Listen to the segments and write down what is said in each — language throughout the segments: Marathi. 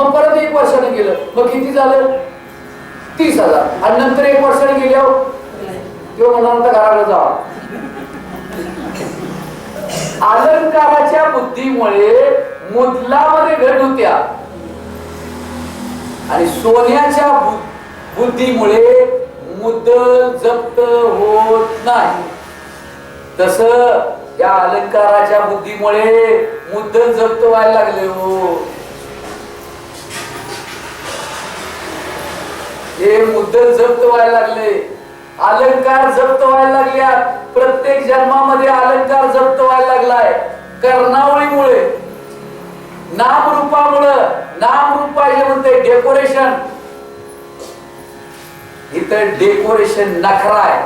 मग परत एक वर्षाने गेलं. मग किती झालं? तीस हजार. आणि नंतर एक वर्षाने गेल्यावर तो म्हणाला घराला जावा अलंकाराच्या बुद्धीमुळे मुदलामध्ये घट होत्या. आणि सोन्याच्या बुद्धीमुळे मुदल जप्त होत नाही. तस या अलंकाराच्या बुद्धीमुळे मुद्दल जप्त व्हायला लागले हो. हे मुद्दल जप्त व्हायला लागले. अलंकार जप्त व्हायला लागल्या प्रत्येक जन्मामध्ये अलंकार जप्त व्हायला लागलाय. कर्णावळीमुळे. नामरूपामुळं. नामरूप पाहिजे म्हणते डेकोरेशन इथं डेकोरेशन नखरा आहे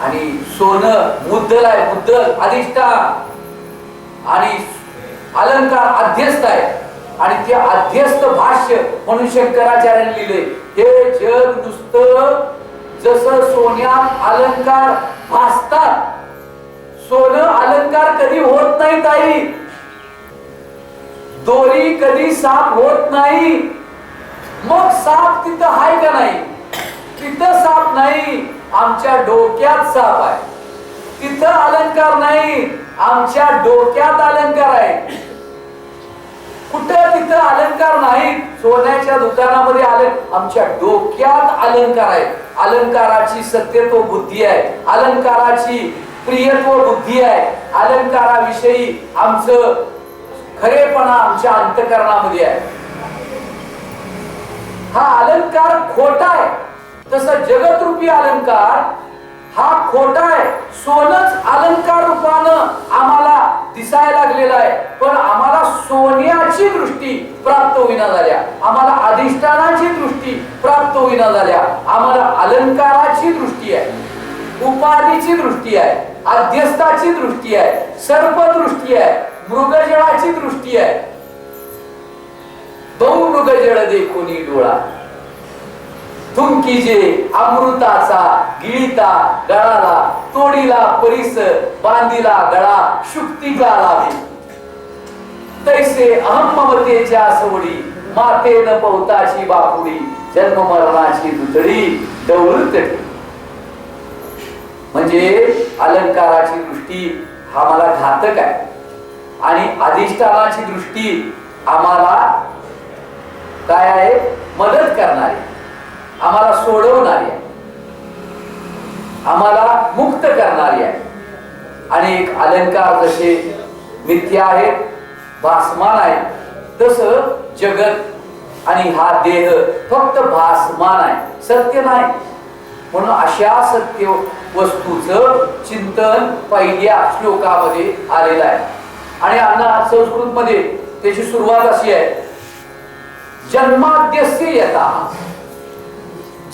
आणि सोनं मुद्दल आहे मुद्दल अधिष्ठान. आणि अलंकार अध्यस्त आहे आणि ते अध्यस्त भाष्य म्हणून शंकराचार्यांनी लिहिले. हे जग नुसतं जसं सोन्यात अलंकार भासतात सोनं अलंकार कधी होत नाही ताई? दोरी कधी साफ होत नाही? मग साप तिथं आहे का नाही? तिथं साप नाही आमच्या डोक्यात साप आहे. तिथं अलंकार नाही आमच्या डोक्यात अलंकार आहे. कुठं तिथं अलंकार नाही सोन्याच्या दुकानामध्ये आले आमच्या डोक्यात अलंकार आहे. अलंकाराची सत्यत्व बुद्धी आहे. अलंकाराची प्रियत्व बुद्धी आहे. अलंकाराविषयी आमचं खरेपणा आमच्या अंतकरणामध्ये आहे. हा अलंकार खोटा आहे. तसं जगतरूपी अलंकार हा खोटा आहे. सोनच अलंकार रूपानं आम्हाला दिसायला लागलेला आहे. पण आम्हाला सोन्याची दृष्टी प्राप्त होईना झाल्या. आम्हाला अधिष्ठानाची दृष्टी प्राप्त होईना झाल्या. आम्हाला अलंकाराची दृष्टी आहे. उपाधीची दृष्टी आहे. अध्यस्ताची दृष्टी आहे. सर्प दृष्टी आहे. मृगजळाची दृष्टी आहे. बहु मृगजळ देखोनी डोळा. थुंकीजे अमृताचा गिळीता गळाला तोडीला परिस बांधिला गळा शुक्ती गाळावे तैसे अहमतेच्या सोडी मातेन माते न पवताची बापुडी जन्म मरणाची दुतडी डवळून म्हणजे अलंकाराची दृष्टी हा मला घातक आहे. आणि अधिष्ठानाची दृष्टी आम्हाला काय आहे? मदत करणारी. आम्हाला सोडवणारी आहे. आम्हाला मुक्त करणारी आहे. आणि एक अलंकार जसे मिथ्या आहेत भासमान आहे तस जगत आणि हा देह फक्त भासमान आहे सत्य नाही. म्हणून अशा सत्य वस्तूचं चिंतन पहिल्या श्लोकामध्ये आलेलं आहे. आणि अण्णा संस्कृत मध्ये त्याची सुरुवात अशी आहे. जन्माद्यस्य यथा.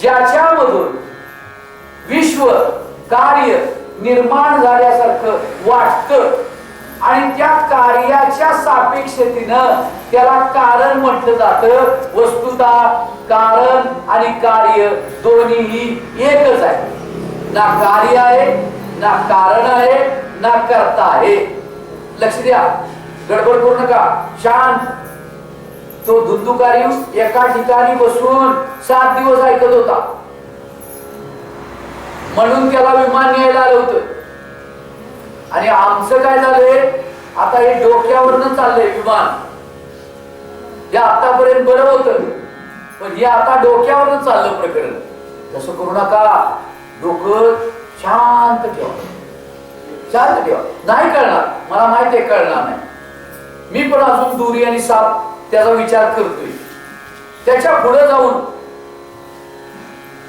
ज्याच्यामधून विश्व कार्य निर्माण झाल्यासारखं वाटतं आणि त्या कार्याच्या सापेक्षतेनं त्याला कारण म्हटलं जात. वस्तुता कारण आणि कार्य दोन्हीही एकच आहे. ना कार्य आहे ना कारण आहे ना करता आहे. लक्ष द्या. गडबड करू नका. शांत. तो धुंदुकारी एका ठिकाणी बसून सात दिवस ऐकत होता. म्हणून त्याला विमान न्यायला आलं होत. आणि आमचं काय झालंय? आता हे डोक्यावरनं चाललंय विमान. हे आतापर्यंत बरं होत. पण हे आता डोक्यावरनं चाललं प्रकरण. तसं करू नका. डोकं शांत ठेवा. शांत ठेवा. नाही कळणार. मला माहिती आहे कळणार नाही. मी पण अजून दुरी आणि साप त्याचा विचार करतोय. त्याच्या पुढे जाऊन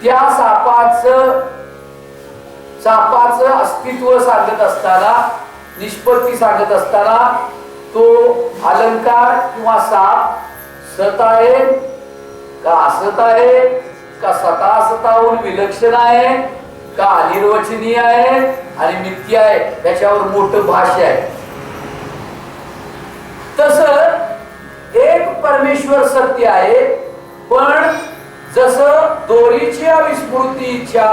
त्या सापाचं सापाचं अस्तित्व सांगत असताना निष्पत्ती सांगत असताना तो अलंकार किंवा साप सत आहे का असत आहे का सता सताहून विलक्षण आहे का अनिर्वचनीय आहे आणि मिथ्य आहे त्याच्यावर मोठं भाष्य आहे. ईश्वर सत्य आहे. पण जस दोरीच्या विस्मृतीच्या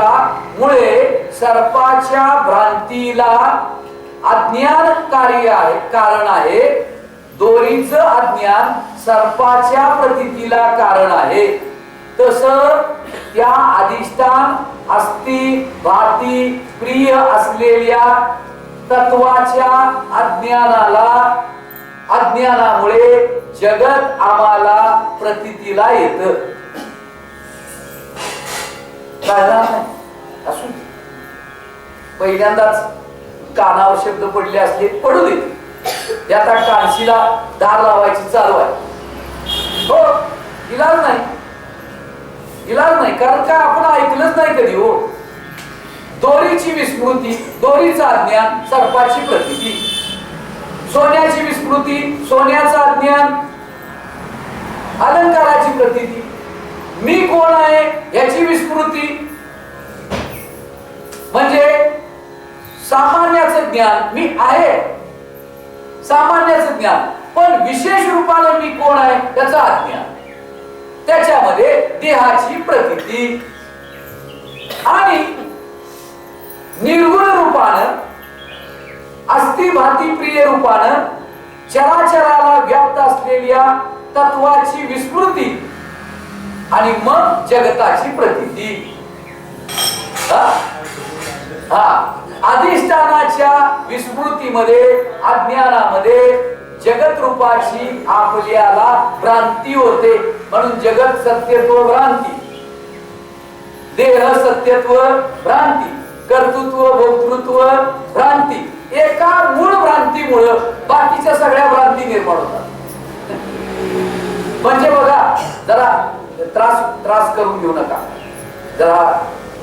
मुळे सर्पाच्या भ्रांतीला अज्ञान कार्य आहे कारण आहे. दोरीच अज्ञान सर्पाच्या प्रतीतीला कारण आहे. तस त्या अधिष्ठान अस्थि भाती प्रिय असलेल्या तत्वाच्या अज्ञानाला अज्ञानामुळे जगत आम्हाला प्रतीतीला येत. कळणार नाही पहिल्यांदाच कानावर शब्द पडले असले पडू दे. आता कानशीला धार लावायची चालू आहे. हो इलाज नाही. इलाज नाही कारण काय आपण ऐकलंच नाही कधी हो. दोरीची विस्मृती दोरीचा अज्ञान सर्पाची प्रतीती. सोन्याची विस्मृती सोन्याचा ज्ञान अलंकाराची प्रतीती. मी कोण आहे याची विस्मृती? म्हणजे सामान्याचं ज्ञान मी आहे सामान्याचं ज्ञान. पण विशेष रूपाने मी कोण आहे त्याचा अज्ञान. त्याच्यामध्ये देहाची प्रतिती. आणि अतिप्रिय रूपानं चराचराला व्याप्त असलेल्या तत्वाची विस्मृती आणि मग जगताची प्रतिती. हा? अधिष्ठानाच्या विस्मृतीमध्ये अज्ञानामध्ये जगत रूपाची आपल्याला भ्रांती होते. म्हणून जगत सत्यत्व भ्रांती. देह सत्यत्व भ्रांती. कर्तृत्व भोक्तृत्व भ्रांती. एका मूळ भ्रांतीमुळं बाकीच्या सगळ्या भ्रांती निर्माण होतात. म्हणजे बघा जरा त्रास त्रास करून घेऊ नका. जरा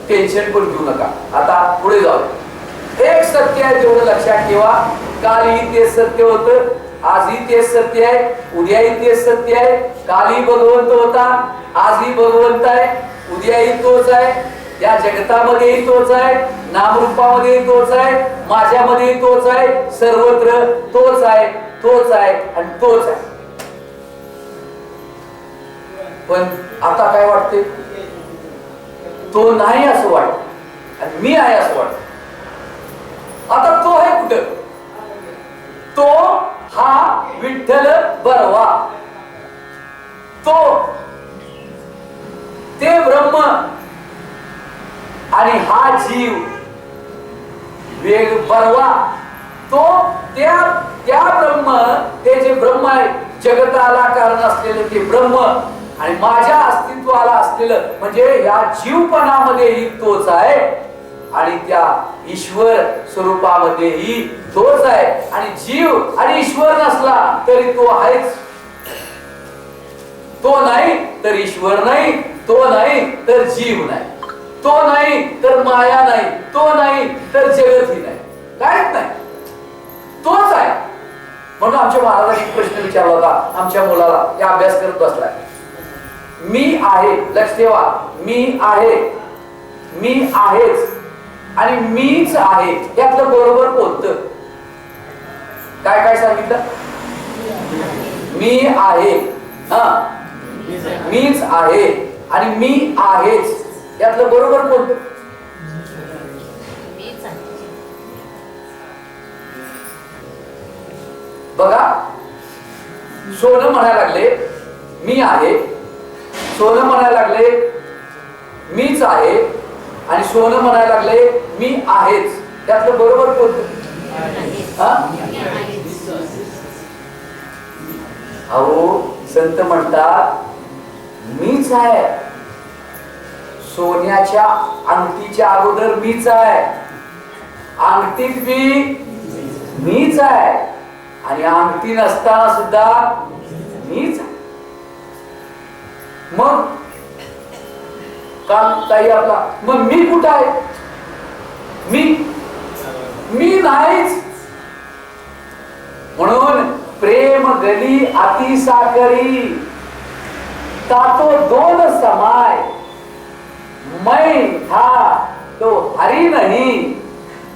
टेन्शन पण घेऊ नका. आता पुढे जाऊ एक सत्य आहे तेवढं लक्षात ठेवा. कालही तेच सत्य होत आजही तेच सत्य आहे उद्याही तेच सत्य आहे. कालही भगवंत होता आजही भगवंत आहे उद्याही तोच आहे. या जगतामध्येही तोच आहे. नामरूपामध्येही तोच आहे माझ्यामध्येही तोच आहे सर्वत्र तोच आहे तोच आहे आणि तोच आहे. पण आता काय वाटते तो नाही असं वाटत आणि मी आहे असं वाटत. आता तो आहे कुठं? तो हा विठ्ठल बरवा. तो ते ब्रह्म आणि हा जीव वेग परवा तो त्या त्या ब्रह्म ते जे ब्रह्म आहे जगताला कारण असलेलं ते ब्रह्म आणि माझ्या अस्तित्वाला असलेलं म्हणजे या जीवपणामध्येही तोच आहे. आणि त्या ईश्वर स्वरूपामध्येही तोच आहे. आणि जीव आणि ईश्वर नसला तरी तो आहेच. तो नाही तर ईश्वर नाही. तो नाही तर जीव नाही. तो नाही तर माया नाही तो नाही तर जगतही नाही. काय नाही. तोच आहे. म्हणून आमच्या महाराजांनी एक प्रश्न विचारला होता आमच्या मुलाला या अभ्यास करत बसलाय. मी आहे लक्ष ठेवा. मी आहे. मी आहेच. आणि मीच आहे. यातलं बरोबर कोणतं? काय काय सांगितलं? मी आहे. हा. मीच आहे. आणि मी आहेच. यातलं बरोबर कोणतं बघा सोनं म्हणायला लागले मी आहे. सोनं म्हणायला लागले मीच आहे. आणि सोनं म्हणायला लागले मी आहेच. त्यातलं बरोबर कोणतं हा? अहो संत म्हणतात मीच आहे. सोन्याच्या अंगठीच्या अगोदर मीच आहे. अंगठीत मी मीच आहे. आणि अंगठी नसताना सुद्धा मीच आहे. मग काम ताई आपला मग मी कुठं आहे? मी मी नाहीच. म्हणून प्रेम गली अतिसाकरी तातो दोन समाय. मैं था तो हरी नहीं।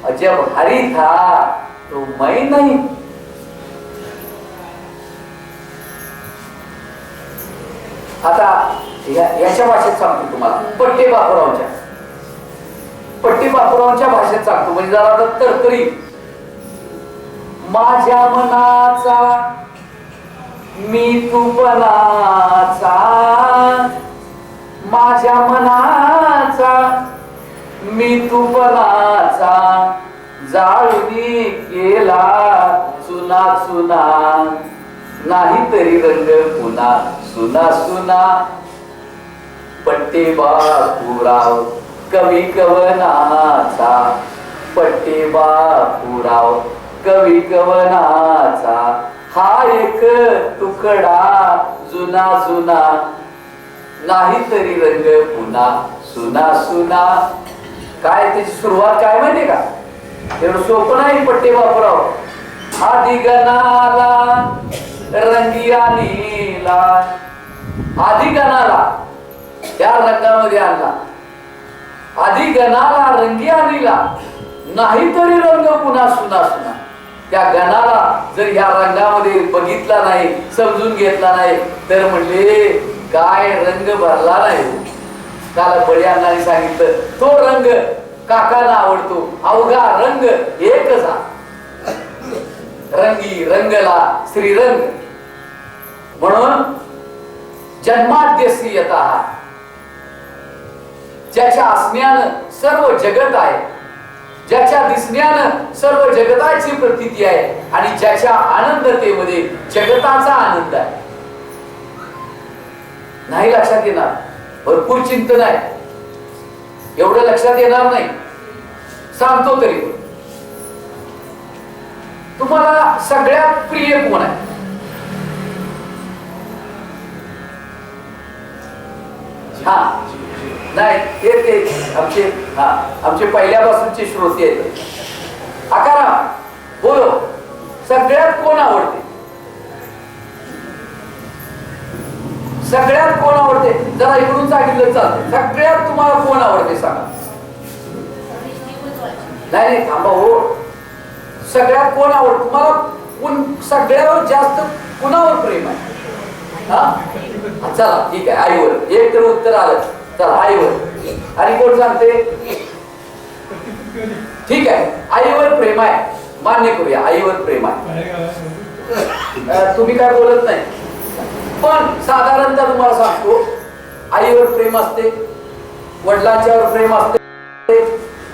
और जब हरी था तो मैं नहीं। आता याच्या भाषेत सांगतो तुम्हाला. पट्टे बापुरावच्या. पट्टी बापुरावच्या भाषेत सांगतो. म्हणजे जरा तर तरी माझ्या मनाचा मी तुपणाचा माझ्या मना मी तुपणाचा जाळणी केला चुना चुना नाही तरी रंग पुन्हा सुना सुना. पट्टे बापुराव कवी कवनाचा. पट्टे बापुराव कवी कवनाचा. हा एक तुकडा जुना जुना नाही तरी रंग पुन्हा सुना सुना. काय त्याची सुरुवात काय माहिती का? तेवढं सोपं नाही पट्टे वापराव. आधी गणाला रंगिया लिहिला आधी गणाला त्या रंगामध्ये आणला. आधी गणाला रंगी लिहिला नाही तरी रंग पुन्हा सुना सुना. त्या गणाला जर ह्या रंगामध्ये बघितला नाही समजून घेतला नाही तर म्हणले काय रंग भरला नाही. काल बळी अण्णाने सांगितलं तो रंग काकाला आवडतो अवघा रंग एकच हा रंगी रंगला श्रीरंग. म्हणून जन्माद्यसी येता. ज्याच्या असण्यानं सर्व जगत आहे ज्याच्या दिसण्यानं सर्व जगताची प्रतीती आहे आणि ज्याच्या आनंदतेमध्ये जगताचा आनंद आहे. नाही लक्षात येणार. भरपूर चिंतन आहे. एवढं लक्षात येणार नाही. सांगतो तरी. तुम्हाला सगळ्यात प्रिय कोण आहे? हा. नाही ते ते आमचे हा आमचे पहिल्यापासूनचे श्रोते आहेत. आकारा बोलो. सगळ्यात कोण आवडते? सगळ्यात कोण आवडते? जरा इकडून सांगितलं चालतं सगळ्यात तुम्हाला कोण आवडते सांगा. नाही नाही थांबा हो. सगळ्यात कोण आवड तुम्हाला कोण सगळ्यावर जास्त कुणावर प्रेम आहे? हा? चला ठीक आहे आईवर एक तर उत्तर आलं. चला आईवर आणि कोण सांगते? ठीक आहे आईवर प्रेम आहे. मान्य करूया आईवर प्रेम आहे. तुम्ही काय बोलत नाही? पण साधारणतः तुम्हाला सांगतो आईवर प्रेम असते वडिलांच्यावर प्रेम असते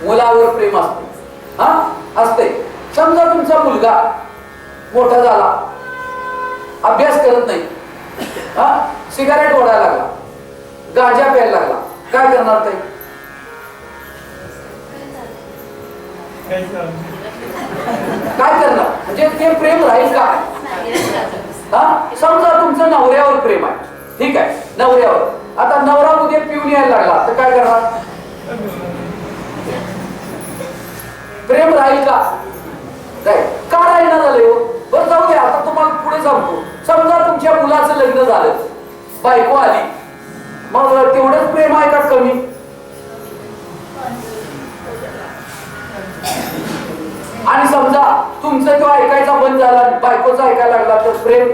मुलावर प्रेम असते. हा? असते. समजा तुमचा मुलगा मोठा झाला अभ्यास करत नाही हा? सिगारेट ओढायला लागला गांजा प्यायला लागला काय करणार ते काय करणार? म्हणजे ते प्रेम राहील का? हा? समजा तुमचं नवऱ्यावर प्रेम आहे. ठीक आहे? नवऱ्यावर. आता नवरा उद्या पिऊन यायला लागला तर काय करणार? प्रेम राहील का? राहील का राहीना झाले हो? बरं जाऊ दे आता तुम्हाला पुढे सांगतो. समजा तुमच्या मुलाचं लग्न झालं. बायको आली. मग तेवढंच प्रेम आहे का कमी? आणि समजा तुमचं तो ऐकायचा बंद झाला बायकोचा ऐकायला लागला तर प्रेम?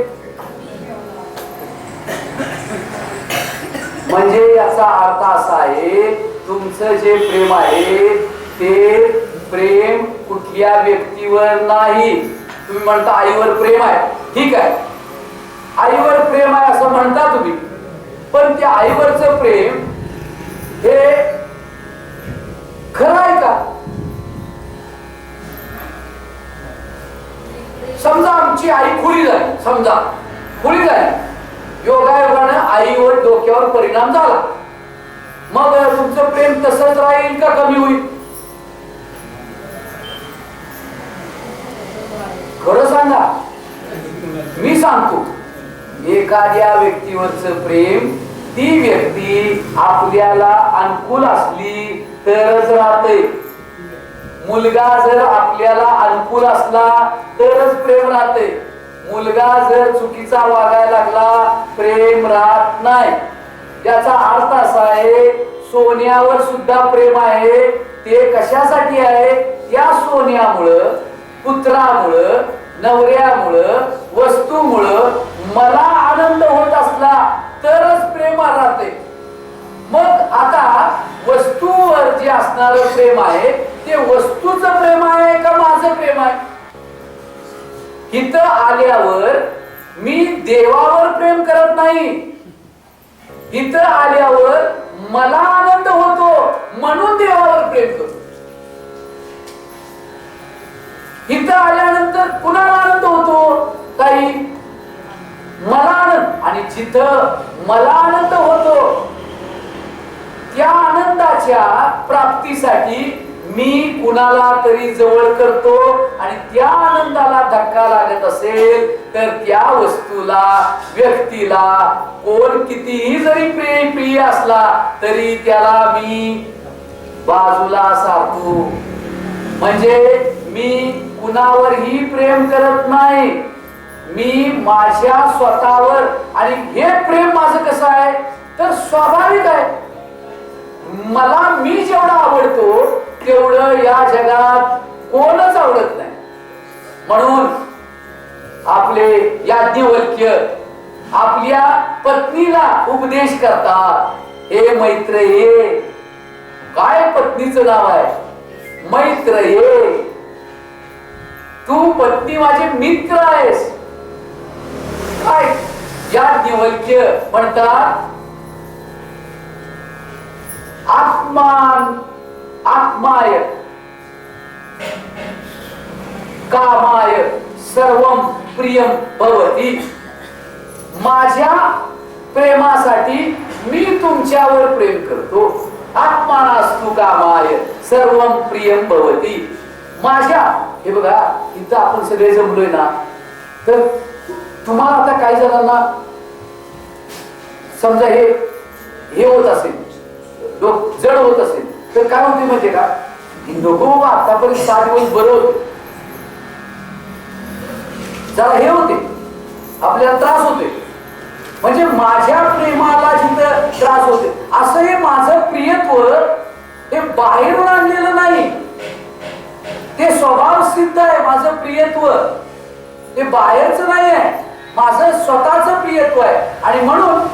म्हणजे याचा अर्थ असा आहे तुमचं जे प्रेम आहे ते प्रेम कुठल्या व्यक्तीवर नाही. तुम्ही म्हणता आईवर प्रेम आहे. ठीक आहे. आईवर प्रेम आहे असं म्हणता तुम्ही. पण त्या आईवरचं प्रेम हे खरं आहे का? आमची आई खुली झाली समजा. खुली झाली योगायोगानं आईवर डोक्यावर परिणाम झाला. मग तुमचं प्रेम तसंच राहील का कमी होईल? खरं सांगा. मी सांगतो. एखाद्या व्यक्तीवरच प्रेम ती व्यक्ती आपल्याला अनुकूल असली तरच राहते मुलगा जर आपल्याला अनुकूल असला तरच प्रेम राहते. मुलगा जर चुकीचा वागायला लागला प्रेम राहत नाही. याचा अर्थ असा आहे सोन्यावर सुद्धा प्रेम आहे ते कशासाठी आहे? या सोन्यामुळं पुत्रामुळं नवऱ्यामुळं वस्तूमुळं मला आनंद होत असला तरच प्रेम राहते. मग आता वस्तूवर जे असणार प्रेम आहे ते वस्तूच प्रेम आहे का माझं प्रेम आहे? इथं आल्यावर मी देवावर प्रेम करत नाही. इथं आल्यावर मला आनंद होतो म्हणून देवावर प्रेम करतो. इथं आल्यानंतर कुणाला आनंद होतो? काही. मला आनंद. आणि जिथं मला आनंद होतो त्या आनंदाच्या प्राप्तीसाठी मी कुणाला तरी जवळ करतो आणि त्या आनंदाला धक्का लागत असेल तर त्या वस्तूला व्यक्तीला कोण कितीही जरी प्रिय प्रिय असला तरी त्याला मी बाजूला सारतो म्हणजे मी कुणावरही प्रेम करत नाही. मी माझ्या स्वतःवर आणि हे प्रेम माझं कसं आहे? तर स्वाभाविक आहे. मला मी जेवढं आवडतो तेवढं या जगात कोणच आवडत नाही. म्हणून आपले याज्ञवल्क्य आपल्या पत्नीला उपदेश करतात हे मैत्र ये काय पत्नीचं नाव आहे? मैत्र ये तू पत्नी माझे मित्र आहेस. काय? याज्ञवल्क्य म्हणतात आत्मान आत्माय. कामाय सर्वम प्रियम भवती. माझ्या प्रेमासाठी मी तुमच्यावर प्रेम करतो. आत्मानास्तु कामाय सर्वम प्रियम भवती. माझ्या हे बघा इथं आपण सगळे जमलोय ना? तर तुम्हाला आता काही जणांना समजा हे हे होत असेल. तो जड होत असेल. तर काय होते माहितीये का? नको बाबा आतापर्यंत सहा दिवस बरं होत. जरा हे होते. आपल्याला त्रास होते म्हणजे माझ्या प्रेमाला जिथं त्रास होते असं हे माझं प्रियत्व हे बाहेरून आणलेलं नाही. ते स्वभाव सिद्ध आहे माझं प्रियत्व. ते बाहेरच नाही आहे माझं स्वतःच प्रियत्व आहे. आणि म्हणून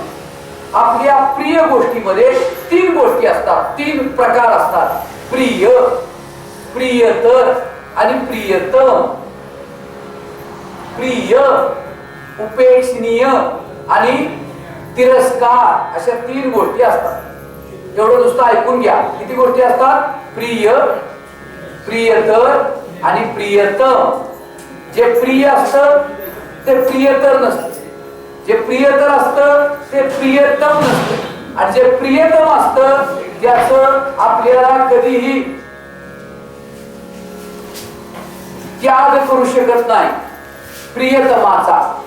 आपल्या प्रिय गोष्टीमध्ये तीन गोष्टी असतात. तीन प्रकार असतात. प्रिय प्रियतर आणि प्रियतम. प्रिय उपेक्षणीय आणि तिरस्कार अशा तीन गोष्टी असतात. एवढं नुसतं ऐकून घ्या. किती गोष्टी असतात? प्रिय प्रियतर आणि प्रियतम. जे प्रिय असत ते प्रियतर नसतं. जे प्रियतर असत ते प्रियतम नसतं. आणि जे प्रियतम असत त्याच आपल्याला कधीही त्याग करू शकत नाही. प्रियतमाचा.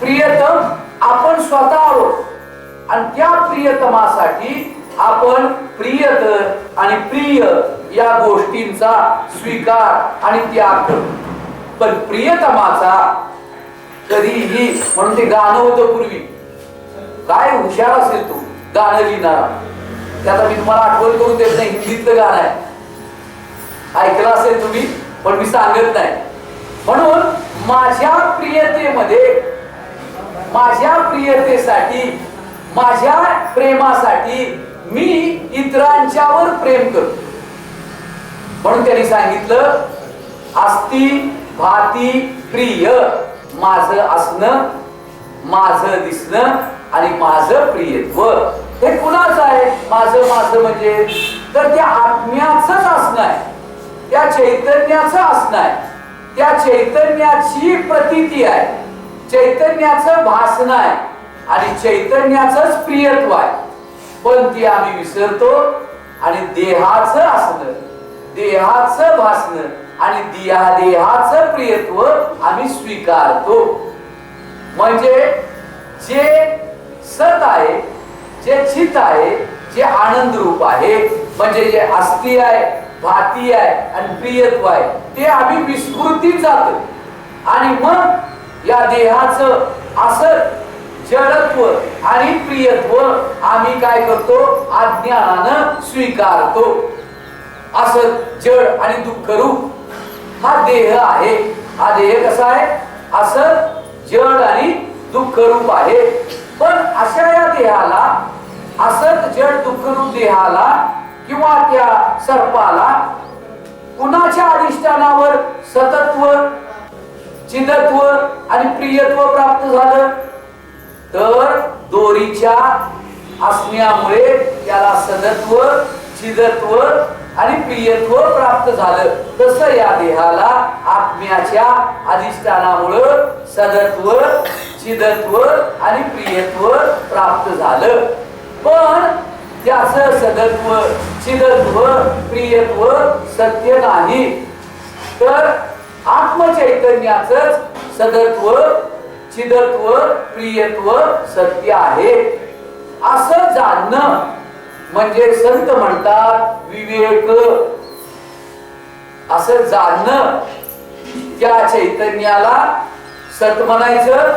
प्रियतम आपण स्वतः आहोत. आणि त्या प्रियतमासाठी आपण प्रियतर आणि प्रिय या गोष्टींचा स्वीकार आणि त्याग करतो. पण प्रियतमाचा कधीही म्हणून ते गाणं होतं पूर्वी. काय हुशार असेल तू गाणं लिहिणारा. त्याचा मी तुम्हाला आठवण करून देत नाही हिंदीतलं गाणं आहे. ऐकलं असेल तुम्ही पण मी सांगत नाही. म्हणून माझ्या प्रियतेमध्ये माझ्या प्रियतेसाठी माझ्या प्रेमासाठी मी इतरांच्यावर प्रेम करतो. म्हणून त्यांनी सांगितलं आस्ती भाती प्रिय. माझं असणं माझं दिसणं आणि माझं प्रियत्व. हे कुणाच आहे? माझं माझं म्हणजे? तर त्या आत्म्याच असणं आहे. त्या चैतन्याचं असणं आहे. त्या चैतन्याची प्रतीती आहे. चैतन्याचं भासण आहे. आणि चैतन्याच प्रियत्व आहे. पण ती आम्ही विसरतो आणि देहाचं असणं देहाचं भासणं आणि दिया देहाच प्रियत्व आम्ही स्वीकारतो. म्हणजे जे सत आहे जे चित आहे जे आनंद रूप आहे म्हणजे जे अस्थि आहे भाती आहे आणि प्रियत्व आहे ते आम्ही विस्मृतीत जातो. आणि मग या देहाचं असं जडत्व आणि प्रियत्व आम्ही काय करतो? अज्ञानानं स्वीकारतो. असं जड आणि दुःख रूप हा देह आहे. हा देह कसा आहे? असं जड आणि दुःख रूप आहे. पण अशा या देहाला असत जड दुःख रूप देहाला किंवा त्या सर्पाला कुणाच्या अधिष्ठानावर सतत्व चिदत्व आणि प्रियत्व प्राप्त झालं? तर दोरीच्या असण्यामुळे त्याला सदत्व चिदत्व आणि प्रियत्व प्राप्त झालं तसं या देहाला आत्म्याच्या अधिष्ठानामुळं सदत्व चिदत्व आणि प्रियत्व प्राप्त झालं. पण त्याच सदत्व चिदत्व प्रियत्व सत्य नाही. तर आत्मचैतन्याच सदत्व चिदत्व प्रियत्व सत्य आहे. असं जाणणं म्हणजे संत म्हणतात विवेक. असं जाणणं त्या चैतन्याला सत म्हणायचं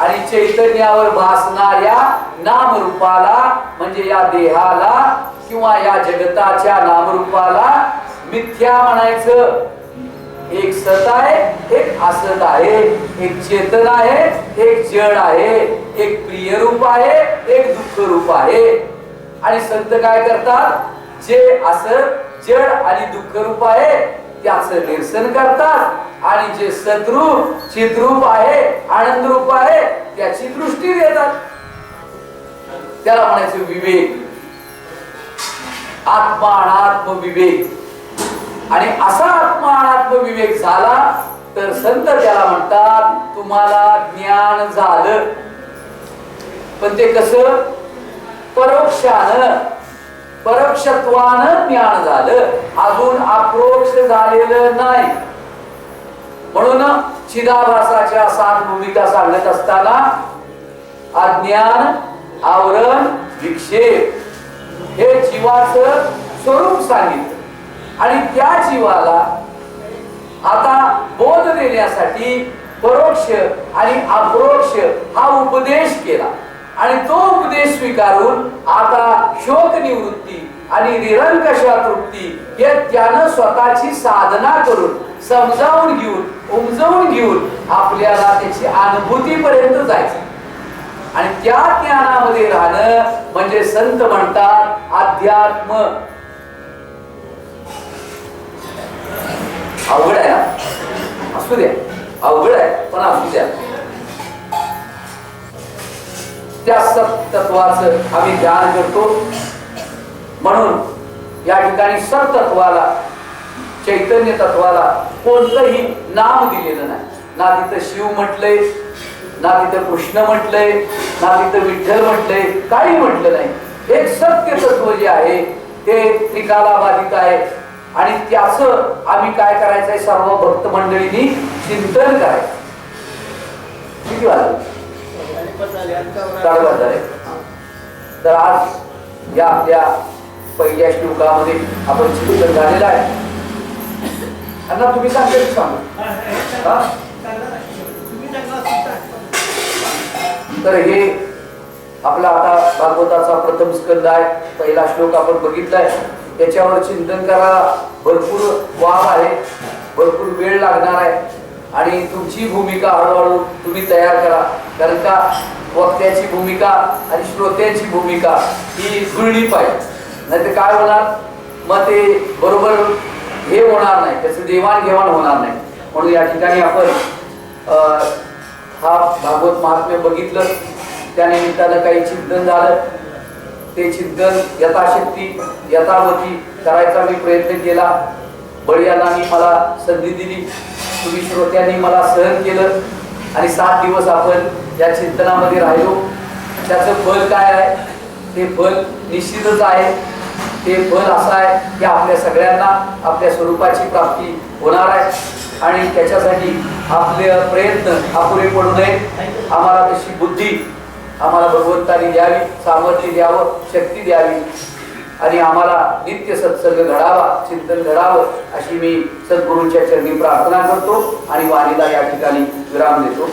आणि चैतन्यावर भासणाऱ्या नामरूपाला म्हणजे या देहाला किंवा या जगताच्या नामरूपाला मिथ्या म्हणायचं. एक सत आहे एक असत आहे. एक चेतन आहे एक जड आहे. एक प्रिय रूप आहे एक दुःख रूप आहे. आणि संत काय करतात? जे असं जड आणि दुःख रूप आहे त्याच निरसन करतात. आणि जे सद्रूप चिद्रूप आहे आनंद रूप आहे त्याची दृष्टी देतात. त्याला म्हणायचं विवेक. आत्मा अनात्म विवेक आणि असा आत्मा अनात्म विवेक झाला तर संत त्याला म्हणतात तुम्हाला ज्ञान झालं. पण ते कसं? परोक्षानं परोक्षत्वानं ज्ञान झालं. अजून अप्रोक्ष झालेलं नाही. म्हणून चिदाभासाच्या सात भूमिका सांगत असताना अज्ञान आवरण विक्षेप हे जीवाच स्वरूप सांगितलं. आणि त्या जीवाला आता बोध देण्यासाठी परोक्ष आणि अप्रोक्ष हा उपदेश केला. आणि तो उपदेश स्वीकारून आता शोक निवृत्ती आणि निरंकशा तृप्ती हे त्यानं स्वतःची साधना करून समजावून घेऊन उमजवून घेऊन आपल्याला त्याची अनुभूती पर्यंत जायचं. आणि त्या ज्ञानामध्ये राहणं म्हणजे संत म्हणतात अध्यात्म. अवघड आहे ना? असू द्या. अवघड आहे पण असू द्या. त्या सत्तत्वाचं आम्ही ध्यान करतो. म्हणून या ठिकाणी सत्तत्वाला चैतन्य तत्वाला कोणतंही नाम दिलेलं नाही. ना तिथं शिव म्हटलंय ना तिथं कृष्ण म्हटलंय ना तिथं विठ्ठल म्हटलंय काही म्हटलं नाही. एक सत्य तत्व जे आहे ते त्रिकाला बाधित आहे. आणि त्याच आम्ही काय करायचंय? सर्व भक्त मंडळींनी चिंतन या आपल्या पहिल्या श्लोकामध्ये आपण चिंतन झालेलं आहे. त्यांना तुम्ही सांगता सांगू? तर हे आपला आता भागवताचा प्रथम स्कंद आहे. पहिला श्लोक आपण बघितलाय. त्याच्यावर चिंतन करायला भरपूर वाव आहे. भरपूर वेळ लागणार आहे. आणि तुमची भूमिका हळूहळू तुम्ही तयार करा. कारण का? वक्त्याची भूमिका आणि श्रोत्याची भूमिका ही जुळली पाहिजे. नाही तर काय होणार? मग ते बरोबर हे होणार नाही. त्याचं देवाणघेवाण होणार नाही. म्हणून या ठिकाणी आपण हा भागवत महात्म्य बघितलं. त्यानिमित्तानं काही चिंतन झालं. ते चिंतन यथाशक्ती यथावती करायचा मी प्रयत्न केला. बळीयांना मला संधी दिली. तुम्ही श्रोत्यांनी मला सहन केलं. आणि सात दिवस आपण या चिंतनामध्ये राहिलो. त्याचं फल काय आहे? ते फल निश्चितच आहे. ते फल असं आहे की आपल्या सगळ्यांना आपल्या स्वरूपाची प्राप्ती होणार आहे. आणि त्याच्यासाठी आपले प्रयत्न अपुरे पडू नये. आम्हाला तशी बुद्धी आम्हाला भगवंतानी द्यावी सामर्थ्य द्यावं शक्ती द्यावी. आणि आम्हाला नित्य सत्संग घडावा चिंतन घडावं अशी मी सद्गुरूंच्या चरणी प्रार्थना करतो आणि वाणीला या ठिकाणी विराम देतो.